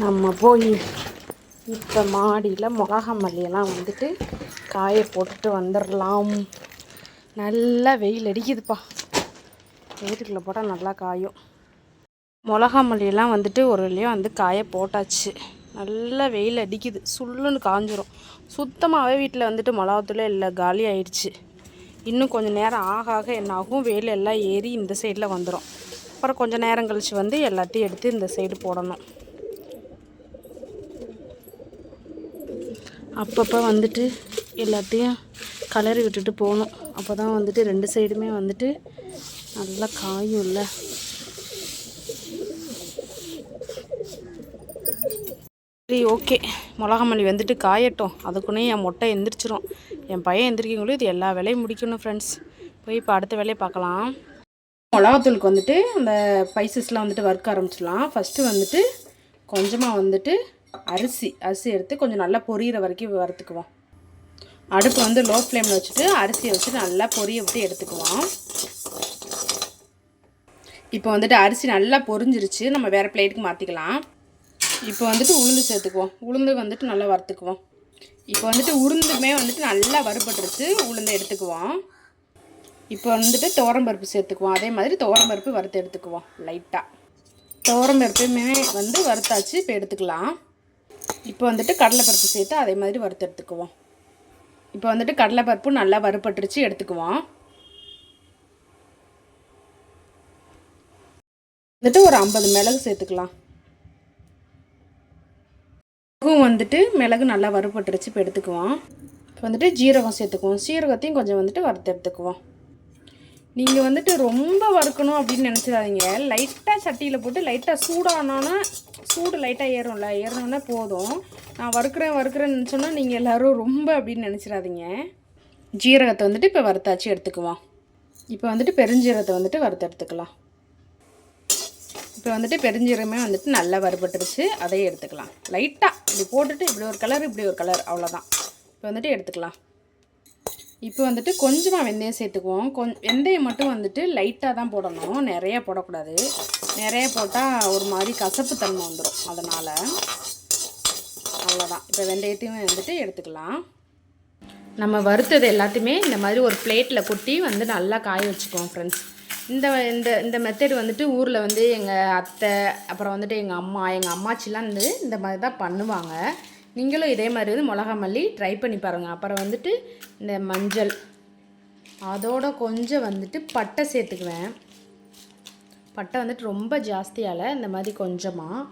நம்ம போய் இப்போ மாடியில் மிளகா மல்லியெல்லாம் வந்துட்டு காய போட்டுட்டு வந்துடலாம் நல்லா வெயில் அடிக்குதுப்பா. வீட்டுக்குள்ளே போட்டால் நல்லா காயும். மிளகா மல்லியெல்லாம் வந்துட்டு ஒரு வழியாக வந்து காய போட்டாச்சு. நல்லா வெயில் அடிக்குது. சுள்ளுன்னு காஞ்சிரும். சுத்தமாகவே வீட்டில் வந்துட்டு மிளகாத்தூளே இல்லை காலி ஆயிடுச்சு. இன்னும் கொஞ்சம் நேரம் ஆக ஆக என்ன ஆகும் வெயில் எல்லாம் ஏறி இந்த சைடில் வந்துடும் அப்புறம் கொஞ்சம் நேரம் கழித்து வந்து எல்லாத்தையும் எடுத்து இந்த சைடு போடணும். அப்பப்போ வந்துட்டு எல்லாத்தையும் கலரி விட்டுட்டு போகணும். அப்போ தான் வந்துட்டு ரெண்டு சைடுமே வந்துட்டு நல்லா காயும் இல்லை சரி ஓகே. மிளகா மல்லி வந்துட்டு காயட்டும். அதுக்குன்னே என் மொட்டை எந்திரிச்சிரும். என் பையன் எந்திரிக்கங்களும் இது எல்லா வேலையும் முடிக்கணும் ஃப்ரெண்ட்ஸ் போய் இப்போ அடுத்த வேலையை பார்க்கலாம். மிளகாத்தூளுக்கு வந்துட்டு அந்த ஸ்பைசஸ்லாம் வந்துட்டு வறுக்க ஆரம்பிச்சிடலாம். ஃபஸ்ட்டு வந்துட்டு கொஞ்சமாக வந்துட்டு அரிசி அரிசி எடுத்து கொஞ்சம் நல்லா பொரியிற வரைக்கும் வறுத்துக்குவோம். அடுப்பு வந்து லோ ஃப்ளேமில் வச்சுட்டு அரிசியை வச்சு நல்லா பொரிய விட்டு எடுத்துக்குவோம். இப்போ வந்துட்டு அரிசி நல்லா பொரிஞ்சிருச்சு. நம்ம வேறு பிளேட்டுக்கு மாற்றிக்கலாம் இப்போ வந்துட்டு உளுந்து சேர்த்துக்குவோம். உளுந்து வந்துட்டு நல்லா வறுத்துக்குவோம். இப்போ வந்துட்டு உளுந்துமே வந்துட்டு நல்லா வறுபட்டுருச்சு. உளுந்து எடுத்துக்குவோம். இப்போ வந்துட்டு துவரம்பருப்பு சேர்த்துக்குவோம். அதே மாதிரி துவரம்பருப்பு வறுத்து எடுத்துக்குவோம். லைட்டாக துவரம்பருப்புமே வந்து வறுத்தாச்சு. இப்போ எடுத்துக்கலாம். இப்போ வந்துட்டு கடலைப்பருப்பு சேர்த்து அதே மாதிரி வறுத்து எடுத்துக்குவோம். இப்போ வந்துட்டு கடலைப்பருப்பு நல்லா வறுப்பட்டுருச்சு எடுத்துக்குவோம். வந்துட்டு ஒரு ஐம்பது மிளகு சேர்த்துக்கலாம். மிளகும் வந்துட்டு மிளகு நல்லா வறுப்பட்டுருச்சு இப்போ எடுத்துக்குவோம். இப்போ வந்துட்டு ஜீரகம் சேர்த்துக்குவோம். சீரகத்தையும் கொஞ்சம் வந்துட்டு வறுத்து எடுத்துக்குவோம். நீங்கள் வந்துட்டு ரொம்ப வறுக்கணும் அப்படின்னு நினச்சிடாதீங்க. லைட்டாக சட்டியில் போட்டு லைட்டாக சூடானோன்னா சூடு லைட்டாக ஏறும்ல. ஏறினோன்னே போதும். நான் வறுக்கிறேன் வறுக்கிறேன்னு சொன்னால் நீங்கள் எல்லோரும் ரொம்ப அப்படின்னு நினச்சிடாதீங்க. ஜீரகத்தை வந்துட்டு இப்போ வறுத்தாச்சு எடுத்துக்குவோம். இப்போ வந்துட்டு பெருஞ்சீரகத்தை வந்துட்டு வறுத்து எடுத்துக்கலாம். இப்போ வந்துட்டு பெருஞ்சீரகமே வந்துட்டு நல்லா வறுபட்டுருச்சு. அதையே எடுத்துக்கலாம். லைட்டாக இப்படி போட்டுட்டு இப்படி ஒரு கலர் இப்படி ஒரு கலர் அவ்வளோதான் இப்போ வந்துட்டு எடுத்துக்கலாம். இப்போ வந்துட்டு கொஞ்சமாக வெந்தயம் சேர்த்துக்குவோம். கொஞ் வெந்தயம் மட்டும் வந்துட்டு லைட்டாக தான் போடணும். நிறைய போடக்கூடாது. நிறைய போட்டால் ஒரு மாதிரி கசப்பு தன்மை வந்துடும் அதனால் அவ்வளோதான் இப்போ வெந்தயத்தையும் வந்துட்டு எடுத்துக்கலாம். நம்ம வறுத்தது எல்லாத்தையுமே இந்த மாதிரி ஒரு பிளேட்டில் கொட்டி வந்து நல்லா காய வச்சுக்குவோம் ஃப்ரெண்ட்ஸ் இந்த இந்த இந்த மெத்தட் வந்துட்டு ஊரில் வந்து எங்கள் அத்தை அப்புறம் வந்துட்டு எங்கள் அம்மா எங்கள் அம்மாச்சிலாம் வந்து இந்த மாதிரி தான் பண்ணுவாங்க. நீங்களும் இதே மாதிரி வந்து மிளகா மல்லி ட்ரை பண்ணி பாருங்கள் அப்புறம் வந்துட்டு இந்த மஞ்சள் அதோட கொஞ்சம் வந்துட்டு பட்டை சேர்த்துக்குவேன். பட்டை வந்துட்டு ரொம்ப ஜாஸ்தியால் இந்த மாதிரி கொஞ்சமாக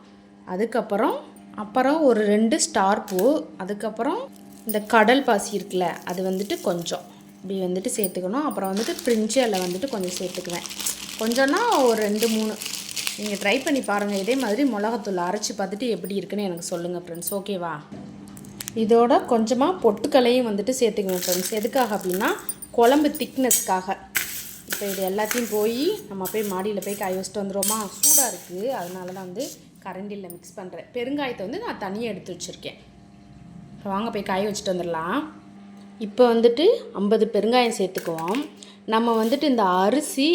அதுக்கப்புறம் அப்புறம் ஒரு ரெண்டு ஸ்டார் பூ அதுக்கப்புறம் இந்த கடல் பாசி இருக்குல்ல அது வந்துட்டு கொஞ்சம். இப்படி வந்துட்டு சேர்த்துக்கணும். அப்புறம் வந்துட்டு பிரிஞ்சலை வந்துட்டு கொஞ்சம் சேர்த்துக்குவேன். கொஞ்சம்னா ஒரு ரெண்டு மூணு நீங்கள் ட்ரை பண்ணி பாருங்கள் இதே மாதிரி மிளகாத்தூள் அரைச்சி பார்த்துட்டு எப்படி இருக்குன்னு எனக்கு சொல்லுங்கள் ஃப்ரெண்ட்ஸ் ஓகேவா இதோட கொஞ்சமாக பொட்டுக்கலையும் வந்துட்டு சேர்த்துக்குவேன் ஃப்ரெண்ட்ஸ் எதுக்காக அப்படின்னா குழம்பு திக்னஸ்க்காக இப்போ இது எல்லாத்தையும் போய் நம்ம போய் மாடியில் போய் காய வச்சுட்டு வந்துடுவோமா சூடாக இருக்குது அதனால தான் வந்து கரண்டியில் மிக்ஸ் பண்ணுறேன் பெருங்காயத்தை வந்து நான் தனியாக எடுத்து வச்சுருக்கேன். இப்போ வாங்க போய் காய வச்சுட்டு வந்துடலாம். இப்போ வந்துட்டு ஐம்பது பெருங்காயம் சேர்த்துக்குவோம். நம்ம வந்துட்டு இந்த அரிசி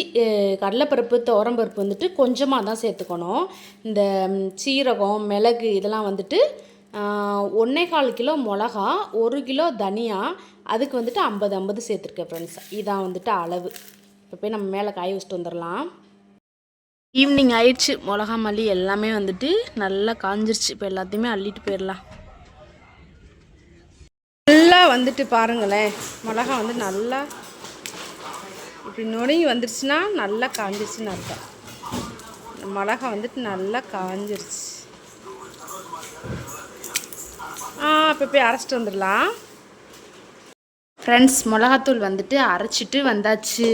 கடலைப்பருப்பு துவரம்பருப்பு வந்துட்டு கொஞ்சமாக தான் சேர்த்துக்கணும். இந்த சீரகம் மிளகு இதெல்லாம் வந்துட்டு ஒன்றே கால் கிலோ மிளகா ஒரு கிலோ தனியா அதுக்கு வந்துட்டு ஐம்பது ஐம்பது சேர்த்துருக்கேன் ஃப்ரெண்ட்ஸ் இதான் வந்துட்டு அளவு. இப்போ போய் நம்ம மேலே காய வச்சுட்டு வந்துடலாம் ஈவினிங் ஆயிடுச்சு. மிளகா மல்லி எல்லாமே வந்துட்டு நல்லா காஞ்சிருச்சு. இப்போ எல்லாத்தையுமே அள்ளிட்டு போயிடலாம் நல்லா வந்துட்டு பாருங்களேன். மிளகா வந்து நல்லா இப்படி நுழைங்கி வந்துருச்சுன்னா நல்லா காஞ்சிருச்சுன்னு அர்த்தம். மிளகா வந்துட்டு நல்லா காஞ்சிருச்சு. ஆ இப்போ போய் அரைச்சிட்டு வந்துடலாம். ஃப்ரெண்ட்ஸ் மிளகாத்தூள் வந்துட்டு அரைச்சிட்டு வந்தாச்சு.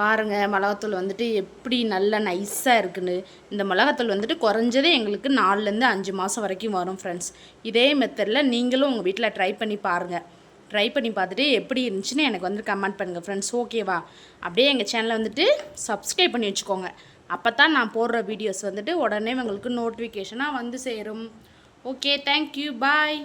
பாருங்கள் மிளகாத்தூள் வந்துட்டு எப்படி நல்லா நைஸாக இருக்குன்னு. இந்த மிளகாத்தூள் வந்துட்டு குறைஞ்சதே எங்களுக்கு நாலுலேருந்து அஞ்சு மாதம் வரைக்கும் வரும் ஃப்ரெண்ட்ஸ் இதே மெத்தடில் நீங்களும் உங்கள் வீட்டில் ட்ரை பண்ணி பாருங்கள் ட்ரை பண்ணி பார்த்துட்டு எப்படி இருந்துச்சுன்னு எனக்கு வந்து கமெண்ட் பண்ணுங்கள் ஃப்ரெண்ட்ஸ் ஓகேவா அப்படியே எங்கள் சேனலை வந்துட்டு சப்ஸ்கிரைப் பண்ணி வச்சுக்கோங்க. அப்போ தான் நான் போடுற வீடியோஸ் வந்துட்டு உடனே உங்களுக்கு நோட்டிஃபிகேஷனாக வந்து சேரும். Okay thank you bye